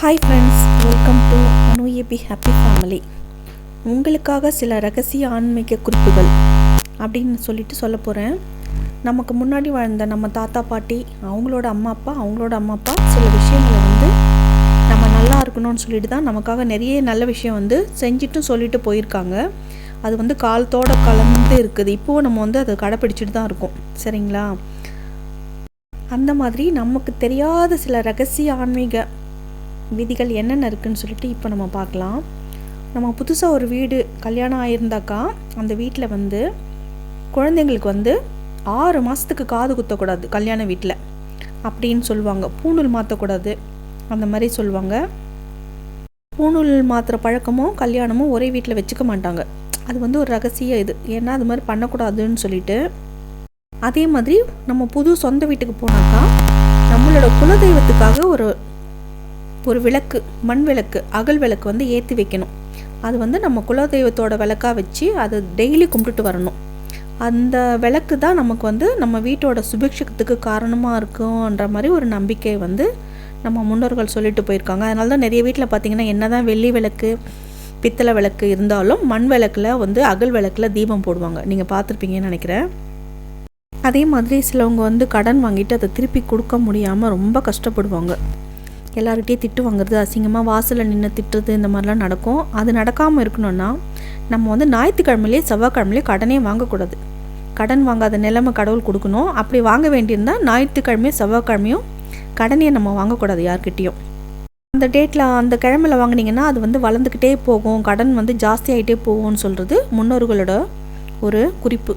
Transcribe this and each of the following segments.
Hi friends welcome to Anu AP happy family உங்களுக்காக சில ரகசிய ஆன்மீக குறிப்புகள் அப்படின்னு சொல்லிட்டு சொல்ல போகிறேன் நமக்கு முன்னாடி வாழ்ந்த நம்ம தாத்தா பாட்டி அவங்களோட அம்மா அப்பா அவங்களோட அம்மா அப்பா சில விஷயங்களை வந்து நம்ம நல்லா இருக்கணும்னு சொல்லிட்டு தான் நமக்காக நிறைய நல்ல விஷயம் வந்து செஞ்சுட்டும் சொல்லிட்டு போயிருக்காங்க. அது வந்து காலத்தோட கலந்து இருக்குது. இப்போவும் நம்ம வந்து அதை கடைப்பிடிச்சிட்டு தான் இருக்கோம். சரிங்களா? அந்த மாதிரி நமக்கு தெரியாத சில ரகசிய ஆன்மீக விதிகள் என்னென்ன இருக்குன்னு சொல்லிட்டு இப்போ நம்ம பார்க்கலாம். நம்ம புதுசாக ஒரு வீடு கல்யாணம் ஆயிருந்தாக்கா அந்த வீட்டில் வந்து குழந்தைங்களுக்கு வந்து ஆறு மாதத்துக்கு காது குத்தக்கூடாது கல்யாண வீட்டில் அப்படின்னு சொல்லுவாங்க. பூணூல் மாற்றக்கூடாது அந்த மாதிரி சொல்லுவாங்க. பூணூல் மாற்றுற பழக்கமும் கல்யாணமும் ஒரே வீட்டில் வச்சுக்க மாட்டாங்க. அது வந்து ஒரு ரகசிய இது. ஏன்னா அது மாதிரி பண்ணக்கூடாதுன்னு சொல்லிட்டு. அதே மாதிரி நம்ம புது சொந்த வீட்டுக்கு போனாக்கா நம்மளோட குலதெய்வத்துக்காக ஒரு ஒரு விளக்கு மண் விளக்கு அகல் விளக்கு வந்து ஏற்றி வைக்கணும். அது வந்து நம்ம குலதெய்வத்தோட விளக்காக வச்சு அதை டெய்லி கும்பிட்டுட்டு வரணும். அந்த விளக்கு தான் நமக்கு வந்து நம்ம வீட்டோட சுபிக்ஷத்துக்கு காரணமாக இருக்குன்ற மாதிரி ஒரு நம்பிக்கை வந்து நம்ம முன்னோர்கள் சொல்லிட்டு போயிருக்காங்க. அதனால தான் நிறைய வீட்டில் பார்த்தீங்கன்னா என்ன தான் வெள்ளி விளக்கு பித்தளை விளக்கு இருந்தாலும் மண் விளக்கில் வந்து அகல் விளக்கில் தீபம் போடுவாங்க. நீங்கள் பார்த்துருப்பீங்கன்னு நினைக்கிறேன். அதே மாதிரி சிலவங்க வந்து கடன் வாங்கிட்டு அதை திருப்பி கொடுக்க முடியாமல் ரொம்ப கஷ்டப்படுவாங்க. எல்லாருக்கிட்டேயும் திட்டு வாங்குறது அசிங்கமாக வாசலில் நின்று திட்டுறது இந்த மாதிரிலாம் நடக்கும். அது நடக்காமல் இருக்கணும்னா நம்ம வந்து ஞாயிற்றுக்கிழமையிலே செவ்வாய்க்கிழமையிலே கடனே வாங்கக்கூடாது. கடன் வாங்காத நிலைமை கடவுள் கொடுக்கணும். அப்படி வாங்க வேண்டியிருந்தால் ஞாயிற்றுக்கிழமையும் செவ்வாய்க்கிழமையும் கடனையை நம்ம வாங்கக்கூடாது யார்கிட்டேயும். அந்த டேட்டில் அந்த கிழமையில் வாங்கினீங்கன்னா அது வந்து வளர்ந்துக்கிட்டே போகும். கடன் வந்து ஜாஸ்தி ஆகிட்டே போகும்னு சொல்கிறது முன்னோர்களோட ஒரு குறிப்பு.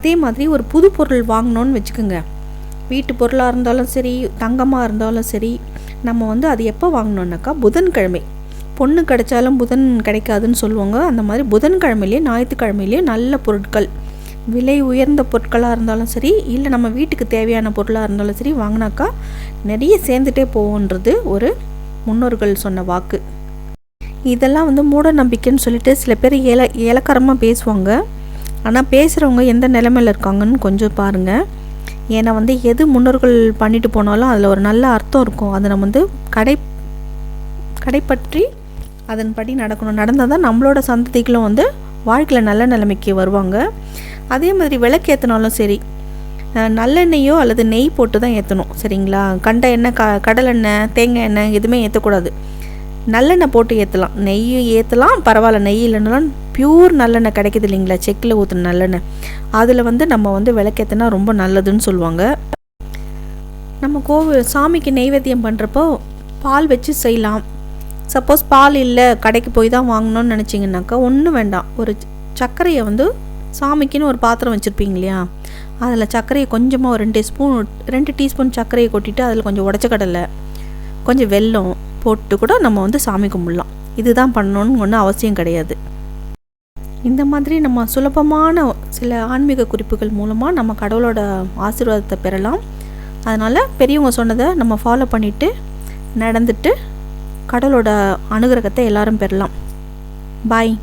அதே மாதிரி ஒரு புது பொருள் வாங்கினோன்னு வச்சுக்கோங்க. வீட்டு பொருளாக இருந்தாலும் சரி தங்கமாக இருந்தாலும் சரி நம்ம வந்து அது எப்போ வாங்கினோன்னாக்கா புதன்கிழமை. பொண்ணு கிடைச்சாலும் புதன் கிடைக்காதுன்னு சொல்லுவாங்க. அந்த மாதிரி புதன்கிழமையிலே ஞாயிற்றுக்கிழமையிலே நல்ல பொருட்கள். விலை உயர்ந்த பொருட்களாக இருந்தாலும் சரி இல்லை நம்ம வீட்டுக்கு தேவையான பொருளாக இருந்தாலும் சரி வாங்கினாக்கா நிறைய சேர்ந்துட்டே போகுன்றது ஒரு முன்னோர்கள் சொன்ன வாக்கு. இதெல்லாம் வந்து மூட நம்பிக்கைன்னு சொல்லிட்டு சில பேர் ஏல ஏலக்காரமாக பேசுவாங்க. ஆனால் பேசுகிறவங்க எந்த நிலமையில் இருக்காங்கன்னு கொஞ்சம் பாருங்கள் ஏன்னா வந்து எது முன்னோர்கள் பண்ணிட்டு போனாலும் அதில் ஒரு நல்ல அர்த்தம் இருக்கும். அதை நம்ம வந்து கடை கடைப்பற்றி அதன்படி நடக்கணும். நடந்தால் தான் நம்மளோட சந்ததிகளும் வந்து வாழ்க்கையில் நல்ல நிலைமைக்கு வருவாங்க. அதே மாதிரி விளக்கு ஏற்றினாலும் சரி நல்லெண்ணெயோ அல்லது நெய் போட்டு தான் ஏற்றணும் சரிங்களா? கண்ட எண்ணெய் க கடலெண்ணெய் தேங்காய் எண்ணெய் எதுவுமே ஏற்றக்கூடாது நல்லெண்ணெய் போட்டு ஏற்றலாம் நெய் ஏற்றலாம் பரவாயில்ல நெய் இல்லைனாலும் பியூர் நல்லெண்ணெய் கிடைக்கிது இல்லைங்களா? செக்கில் ஊற்றுன நல்லெண்ணெய். அதில் வந்து நம்ம வந்து விளக்கேற்றினா ரொம்ப நல்லதுன்னு சொல்லுவாங்க. நம்ம கோவில் சாமிக்கு நெய்வேத்தியம் பண்ணுறப்போ பால் வச்சு செய்யலாம். சப்போஸ் பால் இல்லை கடைக்கு போய் தான் வாங்கணும்னு நினச்சிங்கனாக்கா ஒன்றும் வேண்டாம். ஒரு சர்க்கரையை வந்து சாமிக்குன்னு ஒரு பாத்திரம் வச்சுருப்பீங்க இல்லையா? அதில் சர்க்கரையை கொஞ்சமாக ஒரு ரெண்டு ஸ்பூன் ரெண்டு டீஸ்பூன் சர்க்கரையை கொட்டிட்டு அதில் கொஞ்சம் உடச்ச கடலை கொஞ்சம் வெல்லம் போட்டு கூட நம்ம வந்து சாமி கும்பிடலாம். இதுதான் பண்ணணும்னு ஒன்றும் அவசியம் கிடையாது. இந்த மாதிரி நம்ம சுலபமான சில ஆன்மீக குறிப்புகள் மூலமாக நம்ம கடவுளோட ஆசீர்வாதத்தை பெறலாம். அதனால் பெரியவங்க சொன்னதை நம்ம ஃபாலோ பண்ணிவிட்டு நடந்துட்டு கடவுளோட அனுகிரகத்தை எல்லாரும் பெறலாம். பாய்